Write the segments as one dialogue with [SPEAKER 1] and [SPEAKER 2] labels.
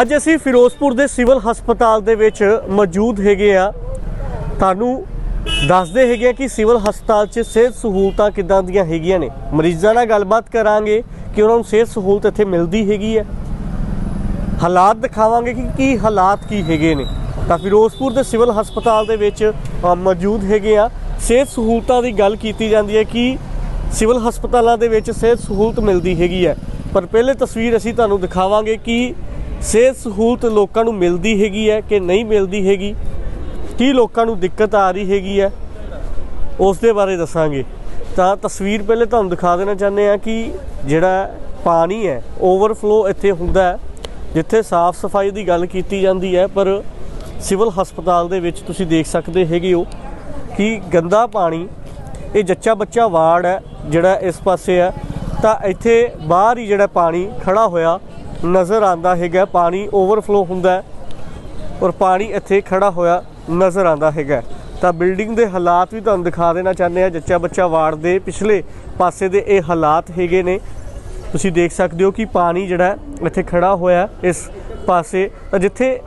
[SPEAKER 1] ਅੱਜ ਅਸੀਂ ਫਿਰੋਜ਼ਪੁਰ ਦੇ ਸਿਵਲ ਹਸਪਤਾਲ ਦੇ ਵਿੱਚ ਮੌਜੂਦ ਹੈਗੇ ਆ। ਤੁਹਾਨੂੰ ਦੱਸਦੇ ਹੈਗੇ ਆ ਕਿ ਸਿਵਲ ਹਸਪਤਾਲ 'ਚ ਸਿਹਤ ਸਹੂਲਤਾਂ ਕਿੱਦਾਂ ਦੀਆਂ ਹੈਗੀਆਂ ਨੇ। ਮਰੀਜ਼ਾਂ ਨਾਲ ਗੱਲਬਾਤ ਕਰਾਂਗੇ ਕਿ ਉਹਨਾਂ ਨੂੰ ਸਿਹਤ ਸਹੂਲਤ ਇੱਥੇ ਮਿਲਦੀ ਹੈਗੀ ਹੈ। ਹਾਲਾਤ ਦਿਖਾਵਾਂਗੇ ਕਿ ਕੀ ਹਾਲਾਤ ਕੀ ਹੈਗੇ ਨੇ। ਤਾਂ ਫਿਰੋਜ਼ਪੁਰ ਦੇ ਸਿਵਲ ਹਸਪਤਾਲ ਦੇ ਵਿੱਚ ਮੌਜੂਦ ਹੈਗੇ ਆ। ਸਿਹਤ ਸਹੂਲਤਾਂ ਦੀ ਗੱਲ ਕੀਤੀ ਜਾਂਦੀ ਹੈ ਕਿ ਸਿਵਲ ਹਸਪਤਾਲਾਂ ਦੇ ਵਿੱਚ ਸਿਹਤ ਸਹੂਲਤ ਮਿਲਦੀ ਹੈਗੀ ਹੈ। ਪਰ ਪਹਿਲੇ ਤਸਵੀਰ ਅਸੀਂ ਤੁਹਾਨੂੰ ਦਿਖਾਵਾਂਗੇ ਕਿ ਸਿਹਤ ਸਹੂਲਤ ਲੋਕਾਂ ਨੂੰ ਮਿਲਦੀ ਹੈਗੀ ਹੈ ਕਿ ਨਹੀਂ ਮਿਲਦੀ ਹੈਗੀ? ਕੀ ਲੋਕਾਂ ਨੂੰ ਦਿੱਕਤ ਆ ਰਹੀ ਹੈਗੀ ਹੈ? ਉਸ ਦੇ ਬਾਰੇ ਦੱਸਾਂਗੇ। ਤਾਂ ਤਸਵੀਰ ਪਹਿਲੇ ਤੁਹਾਨੂੰ ਦਿਖਾ ਦੇਣਾ ਚਾਹੁੰਦੇ ਆ ਕਿ ਜਿਹੜਾ ਪਾਣੀ ਹੈ ਓਵਰਫਲੋ ਇੱਥੇ ਹੁੰਦਾ ਹੈ, ਜਿੱਥੇ ਸਾਫ਼ ਸਫ਼ਾਈ ਦੀ ਗੱਲ ਕੀਤੀ ਜਾਂਦੀ ਹੈ, ਪਰ ਸਿਵਲ ਹਸਪਤਾਲ ਦੇ ਵਿੱਚ ਤੁਸੀਂ ਦੇਖ ਸਕਦੇ ਹੈਗੇ ਹੋ ਕਿ ਗੰਦਾ ਪਾਣੀ, ਇਹ ਜੱਚਾ ਬੱਚਾ ਵਾਰਡ ਹੈ ਜਿਹੜਾ ਇਸ ਪਾਸੇ ਹੈ। ਤਾਂ ਇੱਥੇ ਬਾਹਰ ਹੀ ਜਿਹੜਾ ਪਾਣੀ ਖੜਾ ਹੋਇਆ ਨਜ਼ਰ ਆਂਦਾ ਹੈਗਾ। ਪਾਣੀ ਓਵਰਫਲੋ ਹੁੰਦਾ ਔਰ ਪਾਣੀ ਇੱਥੇ ਖੜਾ ਹੋਇਆ ਨਜ਼ਰ ਆਂਦਾ ਹੈਗਾ। ਤਾਂ ਬਿਲਡਿੰਗ ਦੇ ਹਾਲਾਤ ਵੀ ਤੁਹਾਨੂੰ ਦਿਖਾ ਦੇਣਾ ਚਾਹੁੰਦੇ ਆ ਜੱਚਾ ਬੱਚਾ ਵਾਰਡ ਦੇ ਪਿਛਲੇ ਪਾਸੇ ਦੇ ਇਹ ਹਾਲਾਤ ਹੈਗੇ ਨੇ। ਤੁਸੀਂ ਦੇਖ ਸਕਦੇ ਹੋ ਕਿ ਪਾਣੀ ਜਿਹੜਾ ਇੱਥੇ ਖੜਾ ਹੋਇਆ ਇਸ ਪਾਸੇ। ਤਾਂ ਜਿੱਥੇ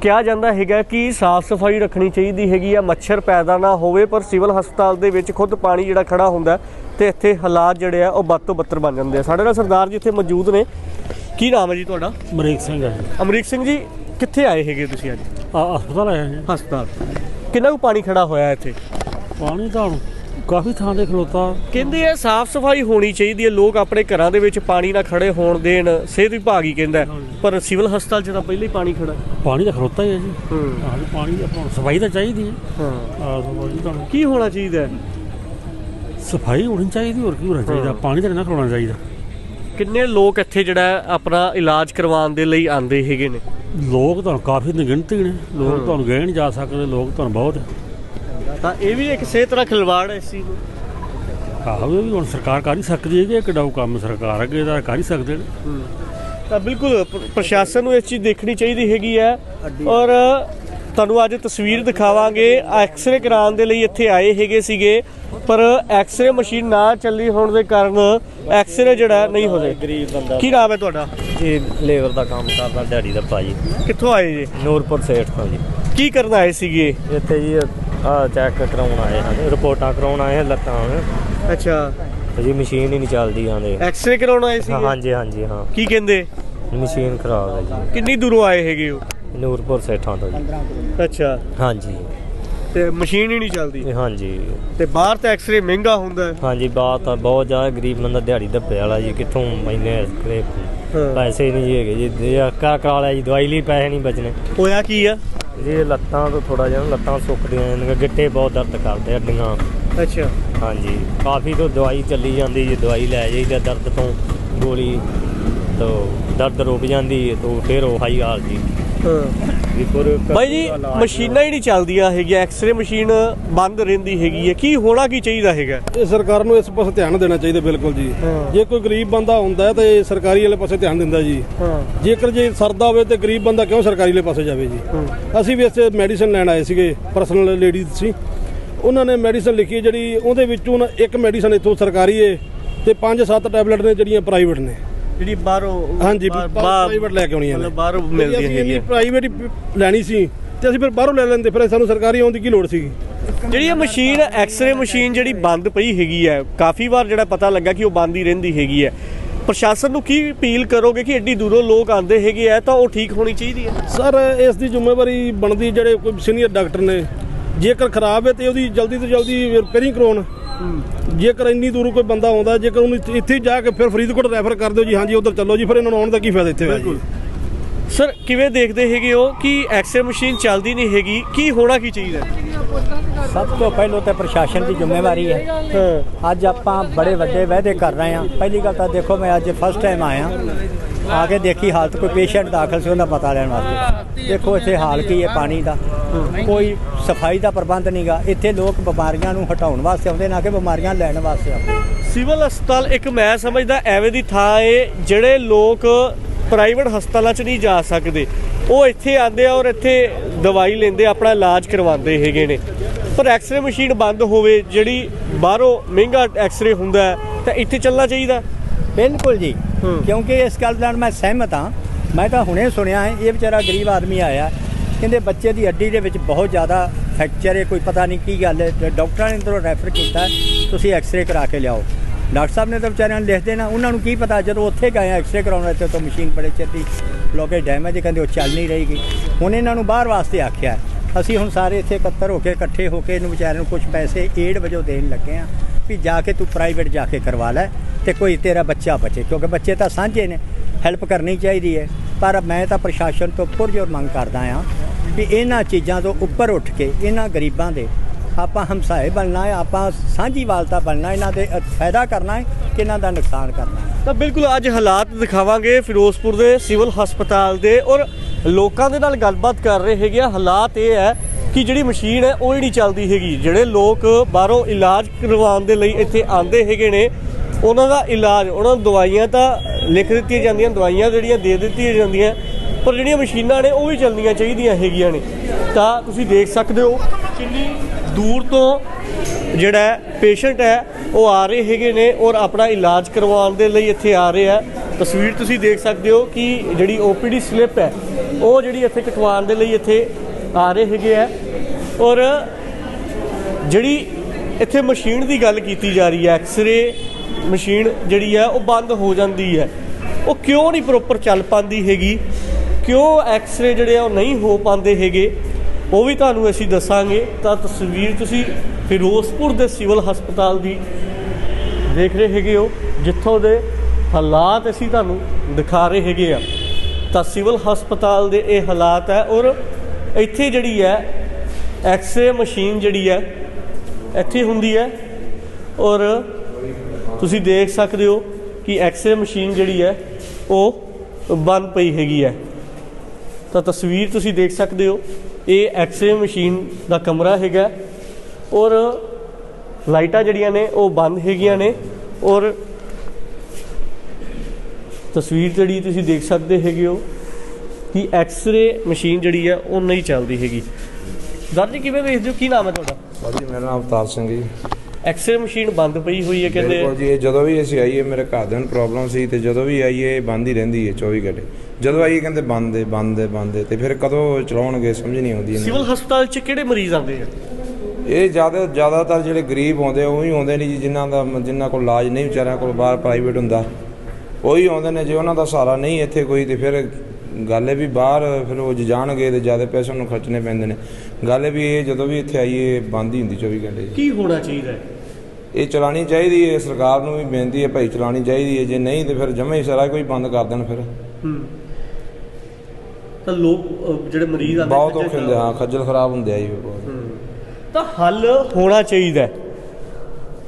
[SPEAKER 1] ਕਿਹਾ ਜਾਂਦਾ ਹੈਗਾ ਕਿ ਸਾਫ਼ ਸਫ਼ਾਈ ਰੱਖਣੀ ਚਾਹੀਦੀ ਹੈਗੀ ਆ, ਮੱਛਰ ਪੈਦਾ ਨਾ ਹੋਵੇ, ਪਰ ਸਿਵਲ ਹਸਪਤਾਲ ਦੇ ਵਿੱਚ ਖੁਦ ਪਾਣੀ ਜਿਹੜਾ ਖੜਾ ਹੁੰਦਾ ਹੈ ਤੇ ਇੱਥੇ ਹਾਲਾਤ ਜਿਹੜੇ ਆ ਉਹ ਬੱਦ ਤੋਂ ਬੱਤਰ ਬਣ ਜਾਂਦੇ ਆ। ਸਾਡੇ ਨਾਲ ਸਰਦਾਰ ਜੀ ਇੱਥੇ ਮੌਜੂਦ ਨੇ। ਕੀ ਨਾਮ ਹੈ ਜੀ ਤੁਹਾਡਾ?
[SPEAKER 2] ਮਰੀਕ ਸਿੰਘ ਹੈ। ਜੀ
[SPEAKER 1] ਅਮਰੀਕ ਸਿੰਘ ਜੀ ਕਿੱਥੇ ਆਏ ਹੈਗੇ ਤੁਸੀਂ ਅੱਜ?
[SPEAKER 2] ਆ ਹਸਪਤਾਲ ਆਇਆ ਜੀ
[SPEAKER 1] ਹਸਪਤਾਲ। ਕਿੰਨਾ ਕੁ ਪਾਣੀ ਖੜਾ ਹੋਇਆ ਇੱਥੇ?
[SPEAKER 2] ਪਾਣੀ ਤਾਂ ਕਾਫੀ ਥਾਂ ਦੇ ਖਲੋਤਾ।
[SPEAKER 1] ਕਹਿੰਦੇ ਆ ਸਾਫ਼ ਸਫ਼ਾਈ ਹੋਣੀ ਚਾਹੀਦੀ ਹੈ ਲੋਕ ਆਪਣੇ ਘਰਾਂ ਦੇ ਵਿੱਚ ਪਾਣੀ ਨਾਲ ਖੜੇ ਹੋਣ ਦੇਣ ਸਿਹਤ ਵਿਭਾਗ ਹੀ ਕਹਿੰਦਾ ਹੈ। ਪਰ ਸਿਵਲ ਹਸਪਤਾਲ 'ਚ ਤਾਂ ਪਹਿਲਾਂ ਹੀ ਪਾਣੀ ਖੜਾ
[SPEAKER 2] ਪਾਣੀ ਤਾਂ ਖਲੋਤਾ ਹੀ ਹੈ ਜੀ।
[SPEAKER 1] ਹੂੰ।
[SPEAKER 2] ਹਾਂ ਜੀ ਪਾਣੀ ਆਪਾਂ ਨੂੰ ਸਫ਼ਾਈ ਤਾਂ ਚਾਹੀਦੀ ਹੈ।
[SPEAKER 1] ਹਾਂ।
[SPEAKER 2] ਆ ਸਫ਼ਾਈ ਤਾਂ
[SPEAKER 1] ਕੀ ਹੋਣਾ ਚਾਹੀਦਾ ਹੈ?
[SPEAKER 2] ਸਫ਼ਾਈ ਹੋਣੀ ਚਾਹੀਦੀ ਹੋਰ ਕੀ ਹੋਣਾ ਚਾਹੀਦਾ? ਪਾਣੀ ਤਾਂ ਨਾ ਖਲੋਣਾ ਚਾਹੀਦਾ।
[SPEAKER 1] ਕਿੰਨੇ ਲੋਕ ਇੱਥੇ ਜਿਹੜਾ ਆਪਣਾ ਇਲਾਜ ਕਰਵਾਉਣ ਦੇ ਲਈ ਆਂਦੇ ਹੈਗੇ ਨੇ?
[SPEAKER 2] ਲੋਕ ਤਾਂ ਕਾਫੀ ਨਿਗਿਣਤੀ ਨੇ। ਲੋਕ ਤੁਹਾਨੂੰ ਗਏ ਨਹੀਂ ਜਾ ਸਕਦੇ ਲੋਕ ਤੁਹਾਨੂੰ ਬਹੁਤ
[SPEAKER 1] ਤਾਂ ਇਹ ਵੀ ਇੱਕ ਸਿਹਤ ਨਾਲ ਖਿਲਵਾੜ ਹੈ ਇਸ ਚੀਜ਼ ਨੂੰ?
[SPEAKER 2] ਆਹੋ ਇਹ ਵੀ ਹੁਣ ਸਰਕਾਰ ਕਰ ਹੀ ਸਕਦੀ ਹੈ ਕਿ ਇਹ ਕਿੱਡਾ ਕੁ ਕੰਮ ਸਰਕਾਰ ਅੱਗੇ ਦਾ ਕਰ ਹੀ ਸਕਦੇ ਨੇ।
[SPEAKER 1] ਤਾਂ ਬਿਲਕੁਲ ਪ੍ਰ- ਪ੍ਰਸ਼ਾਸਨ ਨੂੰ ਇਸ ਚੀਜ਼ ਦੇਖਣੀ ਚਾਹੀਦੀ ਹੈਗੀ ਹੈ। ਔਰ ਤੁਹਾਨੂੰ ਅੱਜ ਤਸਵੀਰ ਦਿਖਾਵਾਂਗੇ ਐਕਸ-ਰੇ ਕਰਾਉਣ ਦੇ ਲਈ ਇੱਥੇ ਆਏ ਹੈਗੇ ਸੀਗੇ। ਪਰ ਐਕਸ-ਰੇ ਮਸ਼ੀਨ ਨਾ ਚੱਲੀ ਹੋਣ ਦੇ ਕਾਰਨ ਐਕਸ-ਰੇ ਜਿਹੜਾ ਨਹੀਂ ਹੋ ਰਿਹਾ
[SPEAKER 3] ਗਰੀਬ ਬੰਦਾ।
[SPEAKER 1] ਕੀ ਨਾਮ ਹੈ ਤੁਹਾਡਾ?
[SPEAKER 3] ਜੀ ਲੇਬਰ ਦਾ ਕੰਮ ਕਰਦਾ ਦਿਹਾੜੀ ਦਾ ਭਾਜੀ
[SPEAKER 1] ਕਿੱਥੋਂ ਆਏ ਜੀ?
[SPEAKER 3] ਨੂਰਪੁਰ ਸੇਠ ਤੋਂ ਜੀ।
[SPEAKER 1] ਕੀ ਕਰਨ ਆਏ ਸੀਗੇ?
[SPEAKER 3] ਇੱਥੇ ਜੀ ਆ ਚੈੱਕ ਕਰਾਉਣ ਆਏ ਹਾਂ। ਰਿਪੋਰਟਾਂ ਕਰਾਉਣ ਆਏ ਹਾਂ ਲੱਤਾਂ
[SPEAKER 1] ਅੱਛਾ।
[SPEAKER 3] ਜੀ ਮਸ਼ੀਨ ਹੀ ਨਹੀਂ ਚੱਲਦੀ ਆਂਦੇ।
[SPEAKER 1] ਐਕਸ-ਰੇ ਕਰਾਉਣ ਆਏ ਸੀਗੇ?
[SPEAKER 3] ਹਾਂਜੀ ਹਾਂਜੀ ਹਾਂ।
[SPEAKER 1] ਕੀ ਕਹਿੰਦੇ?
[SPEAKER 3] ਮਸ਼ੀਨ ਖਰਾਬ ਹੈ ਜੀ।
[SPEAKER 1] ਕਿੰਨੀ ਦੂਰੋਂ ਆਏ ਹੈਗੇ ਹੋ
[SPEAKER 3] ਨੂਰਪੁਰ ਸੇਠਾਂ ਤੋਂ ਜੀ।
[SPEAKER 1] ਅੱਛਾ।
[SPEAKER 3] ਹਾਂਜੀ।
[SPEAKER 1] ਤੇ ਮਸ਼ੀਨ ਹੀ ਨਹੀਂ ਚੱਲਦੀ।
[SPEAKER 3] ਇਹ ਹਾਂਜੀ।
[SPEAKER 1] ਤੇ ਬਾਹਰ ਤਾਂ ਐਕਸ-ਰੇ ਮਹਿੰਗਾ ਹੁੰਦਾ ਹੈ।
[SPEAKER 3] ਹਾਂਜੀ ਬਾਤ ਤਾਂ ਬਹੁਤ ਜ਼ਿਆਦਾ ਗਰੀਬ ਬੰਦਾ ਦਿਹਾੜੀ ਦੱਪੇ ਵਾਲਾ ਜੀ ਕਿੱਥੋਂ ਮੈਨੇ
[SPEAKER 1] ਹਾਂ।
[SPEAKER 3] ਪੈਸੇ ਨਹੀਂ ਜੀ ਹੈਗੇ ਜੀ ਜੇ ਕਾ ਕਰਾ ਲਿਆ ਜੀ ਦਵਾਈ ਲਈ ਪੈਸੇ ਨਹੀਂ ਬਚਨੇ
[SPEAKER 1] ਹੋਇਆ ਕੀ ਆ?
[SPEAKER 3] ਜੀ ਲੱਤਾਂ ਤੋਂ ਥੋੜਾ ਜਿਹਾ ਨਾ ਲੱਤਾਂ ਸੁੱਕਦੀਆਂ ਜਾਂਦੀਆਂ ਗਿੱਟੇ ਬਹੁਤ ਦਰਦ ਕਰਦੇ ਹੱਡੀਆਂ
[SPEAKER 1] ਅੱਛਾ।
[SPEAKER 3] ਹਾਂਜੀ ਕਾਫੀ ਤੋਂ ਦਵਾਈ ਚੱਲੀ ਜਾਂਦੀ ਜੀ ਦਵਾਈ ਲੈ ਜਾਈਦਾ ਦਰਦ ਤੋਂ ਗੋਲੀ ਤੋਂ ਦਰਦ ਰੁਕ ਜਾਂਦੀ ਹੈ ਤੋਂ ਫਿਰ ਉਹ ਹਾਈ ਹਾਲ ਜੀ
[SPEAKER 1] ਹਾਂ। ਬਾਈ ਜੀ ਮਸ਼ੀਨਾਂ ਹੀ ਨਹੀਂ ਚੱਲਦੀਆਂ ਹੈਗੀਆਂ ਐਕਸ-ਰੇ ਮਸ਼ੀਨ ਬੰਦ ਰਹਿੰਦੀ ਹੈਗੀ ਹੈ। ਕੀ ਹੋਣਾ ਕੀ ਚਾਹੀਦਾ ਹੈਗਾ?
[SPEAKER 4] ਇਹ ਸਰਕਾਰ ਨੂੰ ਇਸ ਪਾਸੇ ਧਿਆਨ ਦੇਣਾ ਚਾਹੀਦਾ ਬਿਲਕੁਲ ਜੀ। ਜੇ ਕੋਈ ਗਰੀਬ ਬੰਦਾ ਹੁੰਦਾ ਤੇ ਸਰਕਾਰੀ ਵਾਲੇ ਪਾਸੇ ਧਿਆਨ ਦਿੰਦਾ ਜੀ।
[SPEAKER 1] ਹਾਂ।
[SPEAKER 4] ਜੇਕਰ ਜੇ ਸਰਦਾ ਹੋਵੇ ਤੇ ਗਰੀਬ ਬੰਦਾ ਕਿਉਂ ਸਰਕਾਰੀ ਵਾਲੇ ਪਾਸੇ ਜਾਵੇ ਜੀ? ਅਸੀਂ ਵੀ ਇੱਥੇ ਮੈਡੀਸਨ ਲੈਣ ਆਏ ਸੀਗੇ ਪਰਸਨਲ ਲੇਡੀਜ਼ ਸੀ। ਉਹਨਾਂ ਨੇ ਮੈਡੀਸਨ ਲਿਖੀ ਜਿਹੜੀ ਉਹਦੇ ਵਿੱਚੋਂ ਨਾ ਇੱਕ ਮੈਡੀਸਨ ਇੱਥੋਂ ਸਰਕਾਰੀ ਹੈ ਤੇ ਪੰਜ ਸੱਤ ਟੈਬਲੇਟ ਨੇ ਜਿਹੜੀਆਂ ਪ੍ਰਾਈਵੇਟ ਨੇ।
[SPEAKER 1] ਜਿਹੜੀ ਬਾਹਰੋਂ
[SPEAKER 4] ਹਾਂਜੀ ਪ੍ਰਾਈਵੇਟ ਲੈ ਕੇ ਆਉਣੀਆਂ ਨੇ।
[SPEAKER 1] ਮਤਲਬ ਬਾਹਰੋਂ
[SPEAKER 4] ਅਸੀਂ ਇੰਨੀ
[SPEAKER 1] ਹੈਗੀਆਂ
[SPEAKER 4] ਪ੍ਰਾਈਵੇਟ ਹੀ ਲੈਣੀ ਸੀ ਤੇ ਅਸੀਂ ਫਿਰ ਬਾਹਰੋਂ ਲੈ ਲੈਂਦੇ ਫਿਰ ਸਾਨੂੰ ਸਰਕਾਰੀ ਆਉਣ ਦੀ ਕੀ ਲੋੜ ਸੀਗੀ?
[SPEAKER 1] ਜਿਹੜੀ ਇਹ ਮਸ਼ੀਨ ਐਕਸ-ਰੇ ਮਸ਼ੀਨ ਜਿਹੜੀ ਬੰਦ ਪਈ ਹੈਗੀ ਹੈ ਕਾਫੀ ਵਾਰ ਜਿਹੜਾ ਪਤਾ ਲੱਗਾ ਕਿ ਉਹ ਬੰਦ ਹੀ ਰਹਿੰਦੀ ਹੈਗੀ ਹੈ। ਪ੍ਰਸ਼ਾਸਨ ਨੂੰ ਕੀ ਅਪੀਲ ਕਰੋਗੇ ਕਿ ਐਡੀ ਦੂਰੋਂ ਲੋਕ ਆਉਂਦੇ ਹੈਗੇ ਆ ਤਾਂ ਉਹ ਠੀਕ ਹੋਣੀ ਚਾਹੀਦੀ ਹੈ?
[SPEAKER 4] ਸਰ ਇਸ ਦੀ ਜ਼ਿੰਮੇਵਾਰੀ ਬਣਦੀ ਜਿਹੜੇ ਕੋਈ ਸੀਨੀਅਰ ਡਾਕਟਰ ਨੇ। ਜੇਕਰ ਖਰਾਬ ਹੈ ਤੇ ਉਹਦੀ ਜਲਦੀ ਤੋਂ ਜਲਦੀ ਰਿਪੇਅਰਿੰਗ ਕਰਾਉਣ ਜੇਕਰ ਇੰਨੀ ਦੂਰੋਂ ਕੋਈ ਬੰਦਾ ਆਉਂਦਾ ਜੇਕਰ ਉਹਨੂੰ ਇੱਥੇ- ਜਾ ਕੇ ਫਿਰ ਫਰੀਦਕੋਟ ਰੈਫਰ ਕਰ ਦਿਓ ਜੀ ਹਾਂਜੀ ਉਧਰ ਚੱਲੋ ਜੀ ਫਿਰ ਇਹਨਾਂ ਨੂੰ ਆਉਣ ਦਾ ਕੀ ਫਾਇਦਾ ਇੱਥੇ ਹੋਇਆ ਜੀ
[SPEAKER 1] ਸਰ ਕਿਵੇਂ ਦੇਖਦੇ ਹੈਗੇ ਹੋ ਕਿ ਐਕਸ-ਰੇ ਮਸ਼ੀਨ ਚੱਲਦੀ ਨਹੀਂ ਹੈਗੀ? ਕੀ ਹੋਣਾ ਕੀ ਚਾਹੀਦਾ?
[SPEAKER 5] ਸਭ ਤੋਂ ਪਹਿਲਾਂ ਤੇ ਪ੍ਰਸ਼ਾਸਨ ਦੀ ਜ਼ਿੰਮੇਵਾਰੀ ਹੈ।
[SPEAKER 1] ਹਾਂ।
[SPEAKER 5] ਅੱਜ ਆਪਾਂ ਬੜੇ ਵੱਡੇ ਵਾਅਦੇ ਕਰ ਰਹੇ ਹਾਂ। ਪਹਿਲੀ ਗੱਲ ਤਾਂ ਦੇਖੋ ਮੈਂ ਅੱਜ ਫਸਟ ਟਾਈਮ ਆਇਆ। ਆ ਕੇ ਦੇਖੀ ਹਾਲਤ ਕੋਈ ਪੇਸ਼ੈਂਟ ਦਾਖਲ ਸੀ ਉਹਦਾ ਪਤਾ ਲੈਣ ਵਾਸਤੇ। ਦੇਖੋ ਇੱਥੇ ਹਾਲ ਕੀ ਹੈ ਪਾਣੀ ਦਾ। ਕੋਈ ਸਫ਼ਾਈ ਦਾ ਪ੍ਰਬੰਧ ਨਹੀਂਗਾ ਇੱਥੇ ਲੋਕ ਬਿਮਾਰੀਆਂ ਨੂੰ ਹਟਾਉਣ ਵਾਸਤੇ ਆਉਂਦੇ ਨਾ ਕਿ ਬਿਮਾਰੀਆਂ ਲੈਣ ਵਾਸਤੇ ਆਉਂਦੇ
[SPEAKER 1] ਸਿਵਲ ਹਸਪਤਾਲ ਇੱਕ ਮੈਂ ਸਮਝਦਾ ਐਵੇਂ ਦੀ ਥਾਂ ਏ ਜਿਹੜੇ ਲੋਕ ਪ੍ਰਾਈਵੇਟ ਹਸਪਤਾਲਾਂ 'ਚ ਨਹੀਂ ਜਾ ਸਕਦੇ। ਉਹ ਇੱਥੇ ਆਉਂਦੇ ਆ ਔਰ ਇੱਥੇ ਦਵਾਈ ਲੈਂਦੇ ਆਪਣਾ ਇਲਾਜ ਕਰਵਾਉਂਦੇ ਹੈਗੇ ਨੇ। ਪਰ ਐਕਸ-ਰੇ ਮਸ਼ੀਨ ਬੰਦ ਹੋਵੇ ਜਿਹੜੀ ਬਾਹਰੋਂ ਮਹਿੰਗਾ ਐਕਸ-ਰੇ ਹੁੰਦਾ ਤਾਂ ਇੱਥੇ ਚੱਲਣਾ ਚਾਹੀਦਾ।
[SPEAKER 5] ਬਿਲਕੁਲ ਜੀ। ਕਿਉਂਕਿ ਇਸ ਗੱਲ ਨਾਲ ਮੈਂ ਸਹਿਮਤ ਹਾਂ। ਮੈਂ ਤਾਂ ਹੁਣੇ ਸੁਣਿਆ ਹੈ, ਇਹ ਵਿਚਾਰਾ ਗਰੀਬ ਆਦਮੀ ਆਇਆ ਕਹਿੰਦੇ ਬੱਚੇ ਦੀ ਅੱਡੀ ਦੇ ਵਿੱਚ ਬਹੁਤ ਜ਼ਿਆਦਾ ਫ੍ਰੈਕਚਰ ਹੈ, ਕੋਈ ਪਤਾ ਨਹੀਂ ਕੀ ਗੱਲ ਹੈ। ਡਾਕਟਰਾਂ ਨੇ ਅੰਦਰੋਂ ਰੈਫਰ ਕੀਤਾ, ਤੁਸੀਂ ਐਕਸ-ਰੇ ਕਰਾ ਕੇ ਲਿਆਓ। ਡਾਕਟਰ ਸਾਹਿਬ ਨੇ ਤਾਂ ਵਿਚਾਰਿਆਂ ਨੂੰ ਲਿਖ ਦੇਣਾ ਉਹਨਾਂ ਨੂੰ ਕੀ ਪਤਾ, ਜਦੋਂ ਉੱਥੇ ਗਏ ਐਕਸ-ਰੇ ਕਰਾਉਣ ਤੇ ਤਾਂ ਮਸ਼ੀਨ ਬੜੇ ਚਿਰ ਦੀ ਲੋਕੇ ਡੈਮੇਜ ਕਹਿੰਦੇ ਉਹ ਚੱਲ ਨਹੀਂ ਰਹੀਗੀ ਹੁਣ ਇਹਨਾਂ ਨੂੰ ਬਾਹਰ ਵਾਸਤੇ ਆਖਿਆ ਅਸੀਂ ਹੁਣ ਸਾਰੇ ਇੱਥੇ ਇਕੱਤਰ ਹੋ ਕੇ, ਇਕੱਠੇ ਹੋ ਕੇ ਇਹਨੂੰ ਵਿਚਾਰਿਆਂ ਨੂੰ ਕੁਝ ਪੈਸੇ, ਏਡ ਵਜੋਂ ਦੇਣ ਲੱਗੇ ਆ ਵੀ ਜਾ ਕੇ ਤੂੰ ਪ੍ਰਾਈਵੇਟ ਜਾ ਕੇ ਕਰਵਾ ਲੈ। ਤੇ ਕੋਈ ਤੇਰਾ ਬੱਚਾ ਬਚੇ, ਕਿਉਂਕਿ ਬੱਚੇ ਤਾਂ ਸਾਂਝੇ ਨੇ ਹੈਲਪ ਕਰਨੀ ਚਾਹੀਦੀ ਹੈ। ਪਰ ਮੈਂ ਤਾਂ ਪ੍ਰਸ਼ਾਸਨ ਤੋਂ ਪੁਰਜੋਰ ਮੰਗ ਕਰਦਾ ਆ ਵੀ ਇਹਨਾਂ ਚੀਜ਼ਾਂ ਤੋਂ ਉੱਪਰ ਉੱਠ ਕੇ, ਇਹਨਾਂ ਗਰੀਬਾਂ ਦੇ ਆਪਾਂ ਹਮਸਾਏ ਬਣਨਾ ਹੈ, ਆਪਾਂ ਸਾਂਝੀ ਵਾਲਤਾ ਬਣਨਾ ਇਹਨਾਂ ਦੇ ਫਾਇਦਾ ਕਰਨਾ ਹੈ ਕਿ ਇਹਨਾਂ ਦਾ ਨੁਕਸਾਨ ਕਰਨਾ
[SPEAKER 1] ਤਾਂ ਬਿਲਕੁਲ ਅੱਜ ਹਾਲਾਤ ਦਿਖਾਵਾਂਗੇ ਫਿਰੋਜ਼ਪੁਰ ਦੇ ਸਿਵਲ ਹਸਪਤਾਲ ਦੇ ਔਰ ਲੋਕਾਂ ਦੇ ਨਾਲ ਗੱਲਬਾਤ ਕਰ ਰਹੇ ਹੈਗੇ ਆ। ਹਾਲਾਤ ਇਹ ਹੈ ਕਿ ਜਿਹੜੀ ਮਸ਼ੀਨ ਹੈ, ਉਹ ਜਿਹੜੀ ਚੱਲਦੀ ਹੈਗੀ, ਜਿਹੜੇ ਲੋਕ ਬਾਹਰੋਂ ਇਲਾਜ ਕਰਵਾਉਣ ਦੇ ਲਈ ਇੱਥੇ ਆਉਂਦੇ ਹੈਗੇ ਨੇ। ਉਹਨਾਂ ਦਾ ਇਲਾਜ, ਉਹਨਾਂ ਨੂੰ ਦਵਾਈਆਂ ਤਾਂ ਲਿਖ ਦਿੱਤੀਆਂ ਜਾਂਦੀਆਂ, ਦਵਾਈਆਂ ਜਿਹੜੀਆਂ ਦੇ ਦਿੱਤੀਆਂ ਜਾਂਦੀਆਂ, ਪਰ ਜਿਹੜੀਆਂ ਮਸ਼ੀਨਾਂ ਨੇ ਉਹ ਵੀ ਚੱਲਣੀਆਂ ਚਾਹੀਦੀਆਂ ਹੈਗੀਆਂ ਨੇ। ਤਾਂ ਤੁਸੀਂ ਦੇਖ ਸਕਦੇ ਹੋ ਕਿੰਨੀ ਦੂਰ ਤੋਂ ਜਿਹੜਾ ਪੇਸ਼ੈਂਟ ਹੈ, ਉਹ ਆ ਰਹੇ ਹੈਗੇ ਨੇ ਔਰ ਆਪਣਾ ਇਲਾਜ ਕਰਵਾਉਣ ਦੇ ਲਈ ਇੱਥੇ ਆ ਰਹੇ ਆ ਤਸਵੀਰ ਤੁਸੀਂ ਦੇਖ ਸਕਦੇ ਹੋ ਕਿ ਜਿਹੜੀ ਓਪੀਡੀ ਸਲਿੱਪ ਹੈ, ਉਹ ਜਿਹੜੀ ਇੱਥੇ ਕਟਵਾਉਣ ਦੇ ਲਈ ਇੱਥੇ ਆ ਰਹੇ ਹੈਗੇ ਆ ਔਰ ਜਿਹੜੀ ਇੱਥੇ ਮਸ਼ੀਨ ਦੀ ਗੱਲ ਕੀਤੀ ਜਾ ਰਹੀ ਹੈ, ਐਕਸ-ਰੇ ਮਸ਼ੀਨ ਜਿਹੜੀ ਹੈ ਉਹ ਬੰਦ ਹੋ ਜਾਂਦੀ ਹੈ। ਉਹ ਕਿਉਂ ਨਹੀਂ ਪ੍ਰੋਪਰ ਚੱਲ ਪਾਉਂਦੀ ਹੈਗੀ? ਕਿਉਂ ਐਕਸ-ਰੇ ਜਿਹੜੇ ਆ ਉਹ ਨਹੀਂ ਹੋ ਪਾਉਂਦੇ ਹੈਗੇ? ਉਹ ਵੀ ਤੁਹਾਨੂੰ ਅਸੀਂ ਦੱਸਾਂਗੇ। ਤਾਂ ਤਸਵੀਰ ਤੁਸੀਂ ਫਿਰੋਜ਼ਪੁਰ ਦੇ ਸਿਵਲ ਹਸਪਤਾਲ ਦੀ ਦੇਖ ਰਹੇ ਹੈਗੇ ਹੋ, ਜਿੱਥੋਂ ਦੇ ਹਾਲਾਤ ਅਸੀਂ ਤੁਹਾਨੂੰ ਦਿਖਾ ਰਹੇ ਹੈਗੇ ਆ। ਤਾਂ ਸਿਵਲ ਹਸਪਤਾਲ ਦੇ ਇਹ ਹਾਲਾਤ ਹੈ ਔਰ ਇੱਥੇ ਜਿਹੜੀ ਹੈ ਐਕਸ-ਰੇ ਮਸ਼ੀਨ ਜਿਹੜੀ ਹੈ, ਇੱਥੇ ਹੁੰਦੀ ਹੈ ਔਰ ਤੁਸੀਂ ਦੇਖ ਸਕਦੇ ਹੋ ਕਿ ਐਕਸਰੇ ਮਸ਼ੀਨ ਜਿਹੜੀ ਹੈ, ਉਹ ਬੰਦ ਪਈ ਹੈਗੀ ਹੈ। ਤਾਂ ਤਸਵੀਰ ਤੁਸੀਂ ਦੇਖ ਸਕਦੇ ਹੋ, ਇਹ ਐਕਸਰੇ ਮਸ਼ੀਨ ਦਾ ਕਮਰਾ ਹੈਗਾ ਔਰ ਲਾਈਟਾਂ ਜਿਹੜੀਆਂ ਨੇ, ਉਹ ਬੰਦ ਹੈਗੀਆਂ ਨੇ ਔਰ ਤਸਵੀਰ ਜਿਹੜੀ ਤੁਸੀਂ ਦੇਖ ਸਕਦੇ ਹੈਗੇ ਹੋ ਕਿ ਐਕਸ-ਰੇ ਮਸ਼ੀਨ ਜਿਹੜੀ ਹੈ, ਉਹ ਨਹੀਂ ਚੱਲਦੀ ਹੈਗੀ। ਦਰ ਜੀ, ਕਿਵੇਂ ਵੇਖਦੇ ਹੋ? ਕੀ ਨਾਮ ਹੈ ਤੁਹਾਡਾ?
[SPEAKER 6] ਭਾਜੀ ਮੇਰਾ ਨਾਮ ਅਵਤਾਰ ਸਿੰਘ ਜੀ।
[SPEAKER 1] ਐਕਸ-ਰੇ ਮਸ਼ੀਨ ਬੰਦ ਪਈ ਹੋਈ ਹੈ ਕਹਿੰਦੇ।
[SPEAKER 6] ਬਿਲਕੁਲ ਜੀ ਇਹ ਜਦੋਂ ਵੀ ਅਸੀਂ ਆਈਏ ਮੇਰੇ ਘਰਦਿਆਂ ਨੂੰ ਪ੍ਰੋਬਲਮ ਸੀ ਤੇ ਜਦੋਂ ਵੀ ਆਈਏ ਬੰਦ ਹੀ ਰਹਿੰਦੀ ਹੈ 24 ਘੰਟੇ। ਜਦੋਂ ਆਈਏ ਕਹਿੰਦੇ ਬੰਦ ਹੈ ਬੰਦ ਹੈ ਬੰਦ ਹੈ ਤੇ ਫਿਰ ਕਦੋਂ ਚਲਾਉਣਗੇ ਸਮਝ ਨਹੀਂ ਆਉਂਦੀ
[SPEAKER 1] ਸਿਵਲ ਹਸਪਤਾਲ 'ਚ ਕਿਹੜੇ ਮਰੀਜ਼ ਆਉਂਦੇ ਆ।
[SPEAKER 6] ਇਹ ਜ਼ਿਆਦਾ ਜ਼ਿਆਦਾਤਰ ਜਿਹੜੇ ਗਰੀਬ ਆਉਂਦੇ ਉਹੀ ਆਉਂਦੇ ਨੇ ਜੀ ਜਿਨ੍ਹਾਂ ਦਾ ਜਿਨ੍ਹਾਂ ਕੋਲ ਇਲਾਜ ਨਹੀਂ ਵਿਚਾਰਿਆਂ ਕੋਲ ਬਾਹਰ ਪ੍ਰਾਈਵੇਟ ਹੁੰਦਾ। ਉਹੀ ਆਉਂਦੇ ਨੇ ਜੇ ਉਹਨਾਂ ਦਾ ਸਹਾਰਾ ਨਹੀਂ ਇੱਥੇ ਕੋਈ ਤੇ ਫਿਰ ਗੱਲ ਇਹ ਵੀ ਬਾਹਰ ਫਿਰ ਉਹ ਜਾਣਗੇ ਤੇ ਜ਼ਿਆਦਾ ਪੈਸੇ ਉਹਨੂੰ ਖਰਚਣੇ ਪੈਂਦੇ ਨੇ। ਗੱਲ ਇਹ ਵੀ ਇਹ ਜਦੋਂ ਵੀ ਇੱਥੇ ਆਈਏ ਬੰਦ ਹੀ ਹੁੰਦੀ 24 ਘੰਟੇ
[SPEAKER 1] ਕੀ ਹੋਣਾ ਚਾਹੀਦਾ ਹੈ?
[SPEAKER 6] ਇਹ ਚਲਾਣੀ ਚਾਹੀਦੀ ਹੈ ਸਰਕਾਰ ਨੂੰ ਵੀ ਬੇਨਤੀ ਹੈ ਭਾਈ ਚਲਾਣੀ ਚਾਹੀਦੀ ਹੈ। ਜੇ ਨਹੀਂ ਤੇ ਫਿਰ ਜਮੇ ਹੀ ਸਾਰਾ ਕੋਈ ਬੰਦ ਕਰ ਦੇਣ ਫਿਰ।
[SPEAKER 1] ਹੂੰ। ਤਾਂ ਲੋਕ ਅਹ, ਜਿਹੜੇ ਮਰੀਜ਼ ਆਉਂਦੇ
[SPEAKER 6] ਬਹੁਤ
[SPEAKER 1] ਖੱਜਲ
[SPEAKER 6] ਔਖੇ ਹੁੰਦੇ ਹਾਂ ਖੱਜਲ ਖਰਾਬ ਹੁੰਦੇ ਆ ਜੀ ਬਹੁਤ।
[SPEAKER 1] ਤਾਂ ਹੱਲ ਹੋਣਾ ਚਾਹੀਦਾ ਹੈ।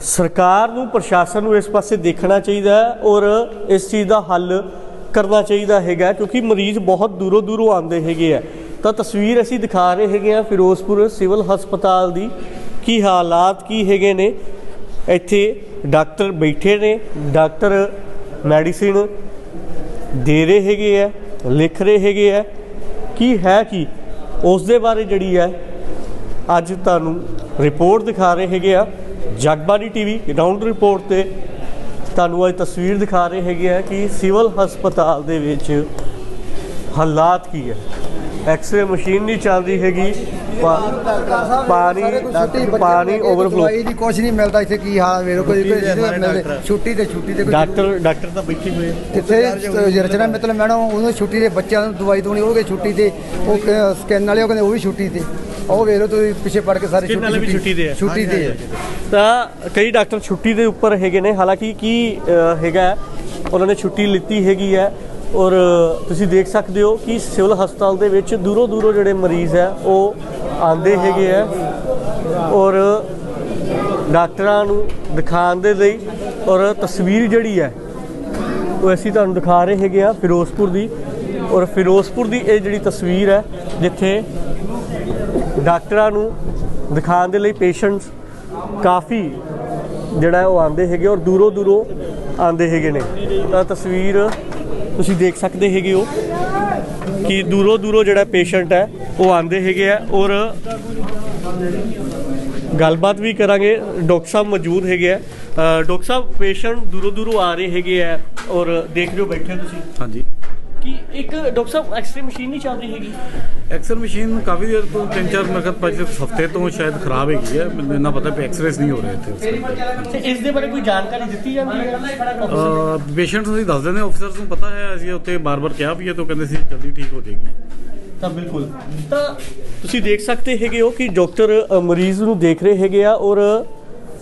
[SPEAKER 1] ਸਰਕਾਰ ਨੂੰ ਪ੍ਰਸ਼ਾਸਨ ਨੂੰ ਇਸ ਪਾਸੇ ਦੇਖਣਾ ਚਾਹੀਦਾ ਹੈ ਔਰ ਇਸ ਚੀਜ਼ ਦਾ ਹੱਲ ਕਰਨਾ ਚਾਹੀਦਾ ਹੈਗਾ ਕਿਉਂਕਿ ਮਰੀਜ਼ ਬਹੁਤ ਦੂਰੋਂ ਦੂਰੋਂ ਆਉਂਦੇ ਹੈਗੇ ਆ। ਤਾਂ ਤਸਵੀਰ ਅਸੀਂ ਦਿਖਾ ਰਹੇ ਹੈਗੇ ਆ ਫਿਰੋਜ਼ਪੁਰ ਸਿਵਲ ਹਸਪਤਾਲ ਦੀ। ਕੀ ਹਾਲਾਤ ਕੀ ਹੈਗੇ ਨੇ? ਇੱਥੇ ਡਾਕਟਰ ਬੈਠੇ ਨੇ, ਡਾਕਟਰ ਮੈਡੀਸਿਨ ਦੇ ਰਹੇ ਹੈਗੇ ਆ, ਲਿਖ ਰਹੇ ਹੈਗੇ ਆ। ਕੀ ਹੈ ਕੀ? ਉਸ ਦੇ ਬਾਰੇ ਜਿਹੜੀ ਹੈ, ਅੱਜ ਤੁਹਾਨੂੰ ਰਿਪੋਰਟ ਦਿਖਾ ਰਹੇ ਹੈਗੇ ਆ। ਜਗਬਾਣੀ ਟੀਵੀ ਗਰਾਊਂਡ ਰਿਪੋਰਟ ਤੇ ਤੁਹਾਨੂੰ ਅੱਜ ਤਸਵੀਰ ਦਿਖਾ ਰਹੇ ਹੈਗੇ ਆ ਕਿ ਸਿਵਲ ਹਸਪਤਾਲ ਦੇ ਵਿੱਚ ਹਾਲਾਤ ਕੀ ਹੈ। ਐਕਸ-ਰੇ ਮਸ਼ੀਨ ਨਹੀਂ ਚੱਲਦੀ ਹੈਗੀ। ਪਾਣੀ ਪਾਣੀ ਓਵਰਫਲੋ
[SPEAKER 7] ਦਵਾਈ ਦੀ ਕੁਛ ਨਹੀਂ ਮਿਲਦਾ ਇੱਥੇ ਕੀ ਹਾਲ ਵੇਰੋ ਕੋਈ ਛੁੱਟੀ ਤੇ ਛੁੱਟੀ ਤੇ ਕੋਈ
[SPEAKER 1] ਡਾਕਟਰ ਡਾਕਟਰ ਤਾਂ ਬੈਠੇ ਹੋਏ।
[SPEAKER 7] ਕਿੱਥੇ ਰਚਨਾ ਮਿੱਤਲ ਮੈਡਮ ਉਹਨੂੰ ਛੁੱਟੀ ਦੇ ਬੱਚਿਆਂ ਨੂੰ ਦਵਾਈ ਦੋਣੀ ਉਹ ਗਏ ਛੁੱਟੀ ਤੇ ਉਹ ਸਕੈਨ ਵਾਲੇ ਉਹ ਕਹਿੰਦੇ ਉਹ ਵੀ ਛੁੱਟੀ ਤੇ। ਉਹ ਵੇਰੋ ਤੁਸੀਂ ਪਿੱਛੇ ਪੜ ਕੇ ਸਾਰੇ
[SPEAKER 1] Skin ਵਾਲੇ ਵੀ ਛੁੱਟੀ ਤੇ ਆ।
[SPEAKER 7] ਛੁੱਟੀ ਤੇ ਆ।
[SPEAKER 1] ਤਾਂ ਕਈ ਡਾਕਟਰ ਛੁੱਟੀ ਦੇ ਉੱਪਰ ਹੈਗੇ ਨੇ। ਹਾਲਾਂਕਿ ਕੀ ਹੈਗਾ ਉਹਨਾਂ ਨੇ ਛੁੱਟੀ ਲਿੱਤੀ ਹੈਗੀ ਹੈ। ਔਰ ਤੁਸੀਂ ਦੇਖ ਸਕਦੇ ਹੋ ਕਿ ਸਿਵਲ ਹਸਪਤਾਲ ਦੇ ਵਿੱਚ ਦੂਰੋਂ ਦੂਰੋਂ ਜਿਹੜੇ ਮਰੀਜ਼ ਹੈ, ਉਹ ਆਂਦੇ ਹੈਗੇ ਆ ਔਰ ਡਾਕਟਰਾਂ ਨੂੰ ਦਿਖਾਉਣ ਦੇ ਲਈ ਔਰ ਤਸਵੀਰ ਜਿਹੜੀ ਹੈ, ਉਹ ਅਸੀਂ ਤੁਹਾਨੂੰ ਦਿਖਾ ਰਹੇ ਹੈਗੇ ਆ ਫਿਰੋਜ਼ਪੁਰ ਦੀ ਔਰ ਫਿਰੋਜ਼ਪੁਰ ਦੀ ਇਹ ਜਿਹੜੀ ਤਸਵੀਰ ਹੈ, ਜਿੱਥੇ ਡਾਕਟਰਾਂ ਨੂੰ ਦਿਖਾਉਣ ਦੇ ਲਈ ਪੇਸ਼ੈਂਟਸ ਕਾਫੀ ਜਿਹੜਾ ਉਹ ਆਂਦੇ ਹੈਗੇ ਔਰ ਦੂਰੋਂ ਦੂਰੋਂ ਆਂਦੇ ਹੈਗੇ ਨੇ। ਤਾਂ ਤਸਵੀਰ ਤੁਸੀਂ ਦੇਖ ਸਕਦੇ ਹੈਗੇ ਹੋ ਕਿ ਦੂਰੋਂ ਦੂਰੋਂ ਜਿਹੜਾ ਪੇਸ਼ੈਂਟ ਹੈ ਉਹ ਆਂਦੇ ਹੈਗੇ ਆ ਔਰ ਗੱਲਬਾਤ ਵੀ ਕਰਾਂਗੇ। ਡਾਕਟਰ ਸਾਹਿਬ ਮੌਜੂਦ ਹੈਗੇ ਆ। ਅ, ਡਾਕਟਰ ਸਾਹਿਬ ਪੇਸ਼ੈਂਟ ਦੂਰੋਂ ਦੂਰੋਂ ਆ ਰਹੇ ਹੈਗੇ ਆ ਔਰ ਦੇਖ ਰਹੇ ਹੋ ਬੈਠੇ ਹੋ ਤੁਸੀਂ।
[SPEAKER 8] ਹਾਂਜੀ।
[SPEAKER 1] ਕੀ ਇੱਕ ਡਾਕਟਰ ਸਾਹਿਬ ਐਕਸਰੇ ਮਸ਼ੀਨ ਨਹੀਂ ਚੱਲ ਰਹੀ ਹੈਗੀ।
[SPEAKER 8] ਐਕਸਰ ਮਸ਼ੀਨ ਕਾਫੀ ਦੇਰ ਤੋਂ ਤਿੰਨ ਚਾਰ ਮਗਰ ਪਿਛਲੇ ਹਫ਼ਤੇ ਤੋਂ ਸ਼ਾਇਦ ਖਰਾਬ ਹੈਗੀ ਹੈ। ਮੈਨੂੰ ਇੰਨਾ ਪਤਾ ਵੀ ਐਕਸਰੇਸ ਨਹੀਂ ਹੋ ਰਹੇ ਇੱਥੇ
[SPEAKER 1] ਤੇ। ਇਸ ਦੇ ਬਾਰੇ ਕੋਈ ਜਾਣਕਾਰੀ ਦਿੱਤੀ ਜਾਂਦੀ ਹੈ?
[SPEAKER 8] ਪੇਸ਼ੈਂਟਸ ਅਸੀਂ ਦੱਸ ਦਿੰਦੇ ਆਫੀਸਰਸ ਨੂੰ ਪਤਾ ਹੈ ਅਸੀਂ ਉੱਤੇ ਬਾਰ-ਬਾਰ ਕਿਹਾ ਵੀ ਹੈ ਤਾਂ ਉਹ ਕਹਿੰਦੇ ਸੀ ਜਲਦੀ ਠੀਕ ਹੋ ਜਾਏਗੀ।
[SPEAKER 1] ਤਾਂ ਬਿਲਕੁਲ। ਤਾਂ ਤੁਸੀਂ ਦੇਖ ਸਕਦੇ ਹੈਗੇ ਹੋ ਕਿ ਡਾਕਟਰ ਅ, ਮਰੀਜ਼ ਨੂੰ ਦੇਖ ਰਹੇ ਹੈਗੇ ਆ ਔਰ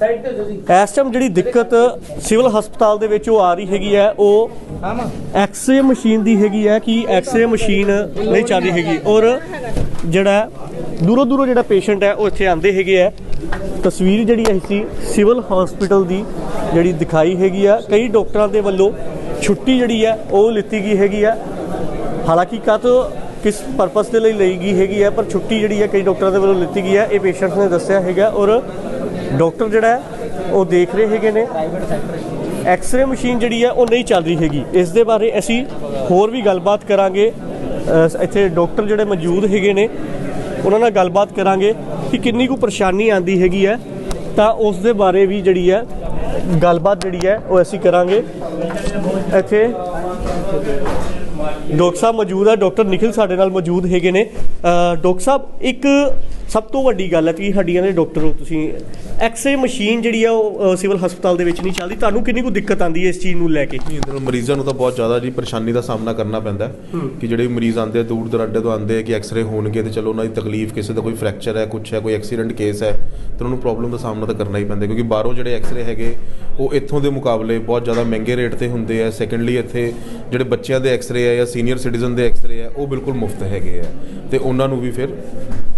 [SPEAKER 1] ਇਸ ਟਾਈਮ ਜਿਹੜੀ ਦਿੱਕਤ ਸਿਵਲ ਹਸਪਤਾਲ ਦੇ ਵਿੱਚ ਉਹ ਆ ਰਹੀ ਹੈਗੀ ਹੈ, ਉਹ ਐਕਸਰੇ ਮਸ਼ੀਨ ਦੀ ਹੈਗੀ ਹੈ ਕਿ ਐਕਸਰੇ ਮਸ਼ੀਨ ਨਹੀਂ ਚੱਲ ਰਹੀ ਹੈਗੀ। ਔਰ ਜਿਹੜਾ ਦੂਰੋਂ ਦੂਰੋਂ ਜਿਹੜਾ ਪੇਸ਼ੈਂਟ ਹੈ, ਉਹ ਇੱਥੇ ਆਂਦੇ ਹੈਗੇ ਆ ਤਸਵੀਰ ਜਿਹੜੀ ਹੈ ਸੀ ਸਿਵਲ ਹਸਪੀਟਲ ਦੀ ਜਿਹੜੀ ਦਿਖਾਈ ਹੈਗੀ ਆ ਕਈ ਡਾਕਟਰਾਂ ਦੇ ਵੱਲੋਂ ਛੁੱਟੀ ਜਿਹੜੀ ਹੈ, ਉਹ ਲਿੱਤੀ ਗਈ ਹੈਗੀ ਆ ਹਾਲਾਂਕਿ ਕਦ ਕਿਸ ਪਰਪਸ ਦੇ ਲਈ ਲਈ ਗਈ ਹੈਗੀ ਹੈ, ਪਰ ਛੁੱਟੀ ਜਿਹੜੀ ਹੈ, ਕਈ ਡਾਕਟਰਾਂ ਦੇ ਵੱਲੋਂ ਲਿੱਤੀ ਗਈ ਹੈ। ਇਹ ਪੇਸ਼ੈਂਟਸ ਨੇ ਦੱਸਿਆ ਹੈਗਾ ਔਰ ਡਾਕਟਰ ਜਿਹੜਾ ਉਹ ਦੇਖ ਰਹੇ ਹੈਗੇ ਨੇ। ਐਕਸ-ਰੇ ਮਸ਼ੀਨ ਜਿਹੜੀ ਹੈ ਉਹ ਨਹੀਂ ਚੱਲ ਰਹੀ ਹੈਗੀ। ਇਸ ਦੇ ਬਾਰੇ ਅਸੀਂ ਹੋਰ ਵੀ ਗੱਲਬਾਤ ਕਰਾਂਗੇ। ਇੱਥੇ ਡਾਕਟਰ ਜਿਹੜੇ ਮੌਜੂਦ ਹੈਗੇ ਨੇ ਉਹਨਾਂ ਨਾਲ ਗੱਲਬਾਤ ਕਰਾਂਗੇ ਕਿ ਕਿੰਨੀ ਕੁ ਪਰੇਸ਼ਾਨੀ ਆਂਦੀ ਹੈਗੀ ਹੈ। ਤਾਂ ਉਸ ਦੇ ਬਾਰੇ ਵੀ ਜਿਹੜੀ ਹੈ ਗੱਲਬਾਤ ਜਿਹੜੀ ਹੈ ਉਹ ਅਸੀਂ ਕਰਾਂਗੇ। ਇੱਥੇ ਡਾਕਟਰ ਸਾਹਿਬ ਮੌਜੂਦ ਹੈ। ਡਾਕਟਰ ਨਿਖਿਲ ਸਾਡੇ ਨਾਲ ਮੌਜੂਦ ਹੈਗੇ ਨੇ। ਅ, ਡਾਕਟਰ ਸਾਹਿਬ ਇੱਕ ਸਭ ਤੋਂ ਵੱਡੀ ਗੱਲ ਹੈ ਕਿ ਹੱਡੀਆਂ ਦੇ ਡਾਕਟਰ ਹੋ ਤੁਸੀਂ। ਐਕਸ-ਰੇ ਮਸ਼ੀਨ ਜਿਹੜੀ ਆ ਉਹ ਸਿਵਲ ਹਸਪਤਾਲ ਦੇ ਵਿੱਚ ਨਹੀਂ ਚੱਲਦੀ। ਤੁਹਾਨੂੰ ਕਿੰਨੀ ਕੁ ਦਿੱਕਤ ਆਂਦੀ ਹੈ ਇਸ ਚੀਜ਼ ਨੂੰ ਲੈ ਕੇ?
[SPEAKER 9] ਅੰਦਰ ਮਰੀਜ਼ਾਂ ਨੂੰ ਤਾਂ ਬਹੁਤ ਜ਼ਿਆਦਾ ਜੀ ਪਰੇਸ਼ਾਨੀ ਦਾ ਸਾਹਮਣਾ ਕਰਨਾ ਪੈਂਦਾ ਕਿ ਜਿਹੜੇ ਮਰੀਜ਼ ਆਉਂਦੇ ਆ ਦੂਰ ਦਰਾਡੇ ਤੋਂ ਆਉਂਦੇ ਆ ਕਿ ਐਕਸ-ਰੇ ਹੋਣਗੇ ਤੇ ਚਲੋ ਉਹਨਾਂ ਦੀ ਤਕਲੀਫ ਕਿਸੇ ਦਾ ਕੋਈ ਫ੍ਰੈਕਚਰ ਹੈ ਕੁਛ ਹੈ ਕੋਈ ਐਕਸੀਡੈਂਟ ਕੇਸ ਹੈ ਤੇ ਉਹਨਾਂ ਨੂੰ ਪ੍ਰੋਬਲਮ ਦਾ ਸਾਹਮਣਾ ਤਾਂ ਕਰਨਾ ਹੀ ਪੈਂਦਾ ਕਿਉਂਕਿ ਬਾਹਰੋਂ ਜਿਹੜੇ ਐਕਸ-ਰੇ ਹੈਗੇ ਉਹ ਇੱਥੋਂ ਦੇ ਮੁਕਾਬਲੇ ਬਹੁਤ ਜ਼ਿਆਦਾ ਮਹਿੰਗੇ ਰੇਟ ਤੇ ਹੁੰਦੇ ਆ। ਸੈਕੰਡਲੀ ਇੱਥੇ ਜਿਹੜੇ ਬੱਚਿਆਂ ਦੇ ਐਕਸ-ਰੇ ਆ ਜਾਂ ਸੀਨੀਅਰ ਸਿਟੀਜ਼ਨ ਦੇ ਐਕਸ-ਰੇ ਆ ਉਹ ਬਿਲਕੁਲ ਮੁਫਤ ਹੈਗੇ ਆ। ਤੇ ਉਹਨਾਂ ਨੂੰ ਵੀ ਫਿਰ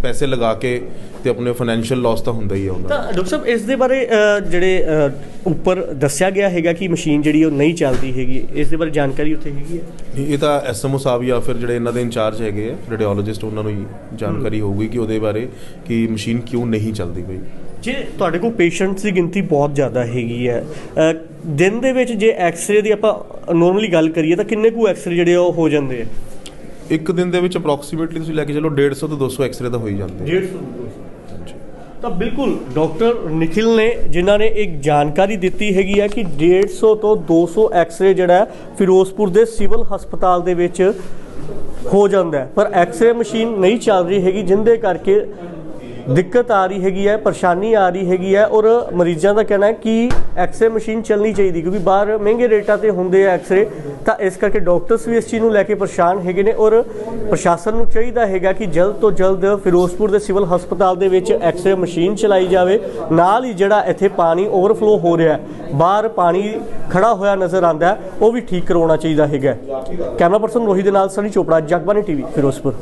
[SPEAKER 9] ਪੈਸੇ ਲਗਾ ਕੇ ਤੇ ਆਪਣੇ ਫਾਈਨੈਂਸ਼ੀਅਲ ਲਾਸ ਤਾਂ ਹੁੰਦਾ ਹੀ ਆ ਉਹਨਾਂ ਦਾ।
[SPEAKER 1] ਤਾਂ ਡਾਕਟਰ ਸਾਹਿਬ ਇਸ ਦੇ ਬਾਰੇ ਅ, ਜਿਹੜੇ ਅ, ਉੱਪਰ ਦੱਸਿਆ ਗਿਆ ਹੈਗਾ ਕਿ ਮਸ਼ੀਨ ਜਿਹੜੀ ਉਹ ਨਹੀਂ ਚੱਲਦੀ ਹੈਗੀ ਇਸ ਦੇ ਬਾਰੇ ਜਾਣਕਾਰੀ ਉੱਥੇ ਹੈਗੀ ਹੈ
[SPEAKER 9] ਨਹੀਂ, ਇਹ ਤਾਂ ਐਸਐਮਓ ਸਾਹਿਬ ਜਾਂ ਫਿਰ ਜਿਹੜੇ ਇਹਨਾਂ ਦੇ ਇੰਚਾਰਜ ਹੈਗੇ ਆ ਰੇਡੀਓਲੋਜਿਸਟ ਉਹਨਾਂ ਨੂੰ ਹੀ ਜਾਣਕਾਰੀ ਹੋਊਗੀ ਕਿ ਉਹਦੇ ਬਾਰੇ ਕਿ ਮਸ਼ੀਨ ਕਿਉਂ ਨਹੀਂ ਚੱਲਦੀ ਬਈ
[SPEAKER 1] ਜੇ ਤੁਹਾਡੇ ਕੋਲ ਪੇਸ਼ੈਂਟਸ ਦੀ ਗਿਣਤੀ ਬਹੁਤ ਜ਼ਿਆਦਾ ਹੈਗੀ ਹੈ ਅ, ਦਿਨ ਦੇ ਵਿੱਚ ਜੇ ਐਕਸ-ਰੇ ਦੀ ਆਪਾਂ ਨੋਰਮਲੀ ਗੱਲ ਕਰੀਏ ਤਾਂ ਕਿੰਨੇ ਕੁ ਐਕਸ-ਰੇ ਜਿਹੜੇ ਆ ਉਹ ਹੋ ਜਾਂਦੇ ਆ?
[SPEAKER 9] ਇੱਕ ਦਿਨ ਦੇ ਵਿੱਚ ਅਪਰੋਕਸੀਮੇਟਲੀ ਤੁਸੀਂ ਲੈ ਕੇ ਚਲੋ 150 ਤੋਂ 200 ਐਕਸਰੇ ਤਾਂ ਹੋ ਹੀ ਜਾਂਦੇ ਆ।
[SPEAKER 1] 150 ਤਾਂ ਬਿਲਕੁਲ ਡਾਕਟਰ ਨਿਖਿਲ ਨੇ, ਜਿਨ੍ਹਾਂ ਨੇ ਇੱਕ ਜਾਣਕਾਰੀ ਦਿੱਤੀ ਹੈਗੀ ਹੈ ਕਿ 150 ਤੋਂ 200 ਐਕਸ-ਰੇ ਜਿਹੜਾ ਫਿਰੋਜ਼ਪੁਰ ਦੇ ਸਿਵਲ ਹਸਪਤਾਲ ਦੇ ਵਿੱਚ ਹੋ ਜਾਂਦਾ ਪਰ ਐਕਸਰੇ ਮਸ਼ੀਨ ਨਹੀਂ ਚੱਲ ਰਹੀ ਹੈਗੀ, ਜਿੰਦੇ ਕਰਕੇ ਦਿੱਕਤ ਆ ਰਹੀ ਹੈਗੀ ਹੈ, ਪਰੇਸ਼ਾਨੀ ਆ ਰਹੀ ਹੈਗੀ ਹੈ ਔਰ ਮਰੀਜ਼ਾਂ ਦਾ ਕਹਿਣਾ ਹੈ ਕਿ ਐਕਸਰੇ ਮਸ਼ੀਨ ਚੱਲਣੀ ਚਾਹੀਦੀ ਕਿਉਂਕਿ ਬਾਹਰ ਮਹਿੰਗੇ ਰੇਟਾਂ ਤੇ ਹੁੰਦੇ ਆ ਐਕਸਰੇ ਤਾਂ ਇਸ ਕਰਕੇ ਡਾਕਟਰਸ ਵੀ ਇਸ ਚੀਜ਼ ਨੂੰ ਲੈ ਕੇ ਪਰੇਸ਼ਾਨ ਹੈਗੇ ਨੇ ਔਰ ਪ੍ਰਸ਼ਾਸਨ ਨੂੰ ਚਾਹੀਦਾ ਹੈਗਾ ਕਿ ਜਲਦ ਤੋਂ ਜਲਦ ਫਿਰੋਜ਼ਪੁਰ ਦੇ ਸਿਵਲ ਹਸਪਤਾਲ ਦੇ ਵਿੱਚ ਐਕਸਰੇ ਮਸ਼ੀਨ ਚਲਾਈ ਜਾਵੇ। ਨਾਲ ਹੀ ਜਿਹੜਾ ਇੱਥੇ ਪਾਣੀ ਓਵਰਫਲੋ ਹੋ ਰਿਹਾ ਹੈ, ਬਾਹਰ ਪਾਣੀ ਖੜਾ ਹੋਇਆ ਨਜ਼ਰ ਆਉਂਦਾ ਉਹ ਵੀ ਠੀਕ ਕਰਵਾਉਣਾ ਚਾਹੀਦਾ ਹੈਗਾ ਕੈਮਰਾ ਪਰਸਨ ਰੋਹਿਤ ਦੇ ਨਾਲ ਸਨੀ ਚੋਪੜਾ ਜਗਬਾਨੀ ਟੀਵੀ, ਫਿਰੋਜ਼ਪੁਰ।